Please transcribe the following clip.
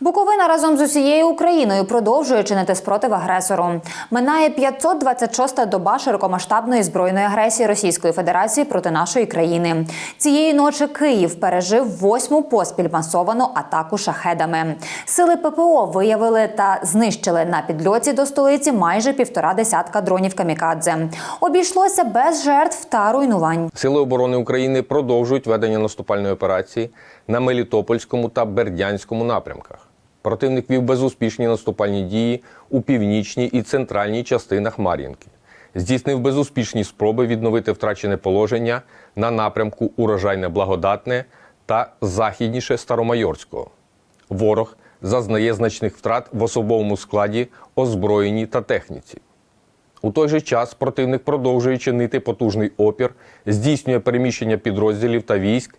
Буковина разом з усією Україною продовжує чинити спротив агресору. Минає 526-та доба широкомасштабної збройної агресії Російської Федерації проти нашої країни. Цієї ночі Київ пережив восьму поспіль масовану атаку шахедами. Сили ППО виявили та знищили на підльоті до столиці майже півтора десятка дронів камікадзе. Обійшлося без жертв та руйнувань. Сили оборони України продовжують ведення наступальної операції на Мелітопольському та Бердянському напрямках. Противник вів безуспішні наступальні дії у північній і центральній частинах Мар'їнки. Здійснив безуспішні спроби відновити втрачене положення на напрямку Урожайне Благодатне та західніше Старомайорського. Ворог зазнає значних втрат в особовому складі, озброєнні та техніці. У той же час противник продовжує чинити потужний опір, здійснює переміщення підрозділів та військ,